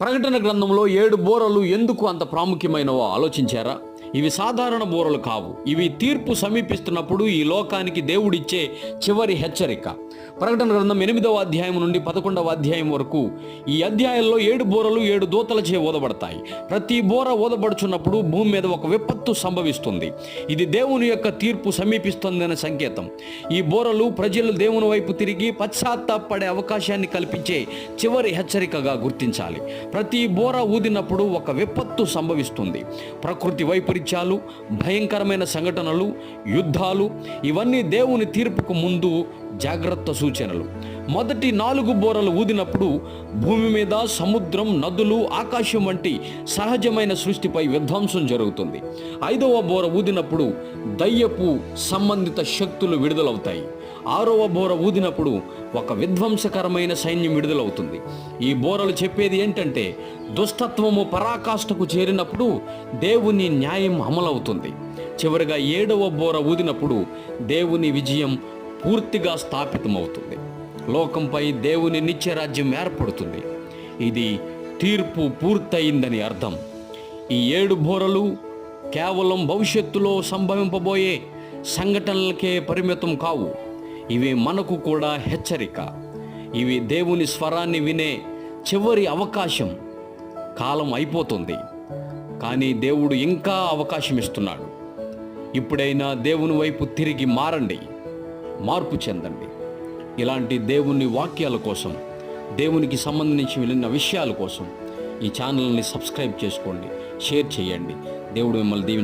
ప్రకటన గ్రంథంలో ఏడు బోరలు ఎందుకు అంత ప్రాముఖ్యమైనవో ఆలోచించారా? ఇవి సాధారణ బోరలు కావు. ఇవి తీర్పు సమీపిస్తున్నప్పుడు ఈ లోకానికి దేవుడిచ్చే చివరి హెచ్చరిక. ప్రకటన గ్రంథం ఎనిమిదవ అధ్యాయం నుండి పదకొండవ అధ్యాయం వరకు ఈ అధ్యాయంలో ఏడు బోరలు ఏడు దూతలచే ఓదబడతాయి. ప్రతి బోర ఓదబడుచున్నప్పుడు భూమి మీద ఒక విపత్తు సంభవిస్తుంది. ఇది దేవుని యొక్క తీర్పు సమీపిస్తుందనే సంకేతం. ఈ బోరలు ప్రజలు దేవుని వైపు తిరిగి పశ్చాత్తాపడే అవకాశాన్ని కల్పించే చివరి హెచ్చరికగా గుర్తించాలి. ప్రతి బోర ఊదినప్పుడు ఒక విపత్తు సంభవిస్తుంది. ప్రకృతి వైపరీత్యాలు భయంకరమైన సంఘటనలు యుద్ధాలు ఇవన్నీ దేవుని తీర్పుకు ముందు జాగ్రత్త సూచనలు. మొదటి నాలుగు బోరలు ఊదినప్పుడు భూమి మీద సముద్రం నదులు ఆకాశం వంటి సహజమైన సృష్టిపై విధ్వంసం జరుగుతుంది. ఐదవ బోర ఊదినప్పుడు దయ్యపు సంబంధిత శక్తులు విడుదలవుతాయి. ఆరవ బోర ఊదినప్పుడు ఒక విధ్వంసకరమైన సైన్యం విడుదలవుతుంది. ఈ బోరలు చెప్పేది ఏంటంటే దుష్టత్వము పరాకాష్ఠకు చేరినప్పుడు దేవుని న్యాయం అమలవుతుంది. చివరిగా ఏడవ బోర ఊదినప్పుడు దేవుని విజయం పూర్తిగా స్థాపితమవుతుంది. లోకంపై దేవుని నిత్యరాజ్యం ఏర్పడుతుంది. ఇది తీర్పు పూర్తయిందని అర్థం. ఈ ఏడు బోరలు కేవలం భవిష్యత్తులో సంభవింపబోయే సంఘటనలకే పరిమితం కావు. ఇవి మనకు కూడా హెచ్చరిక. ఇవి దేవుని స్వరాన్ని వినే చివరి అవకాశం. కాలం అయిపోతుంది. కానీ దేవుడు ఇంకా అవకాశం ఇస్తున్నాడు. ఇప్పుడైనా దేవుని వైపు తిరిగి మారండి. మార్పు చెందండి. ఇలాంటి దేవుని వాక్యాల కోసం దేవునికి సంబంధించి వెళ్ళిన విషయాల కోసం ఈ ఛానల్ని సబ్స్క్రైబ్ చేసుకోండి షేర్ చేయండి. దేవుడు మిమ్మల్ని దీవించి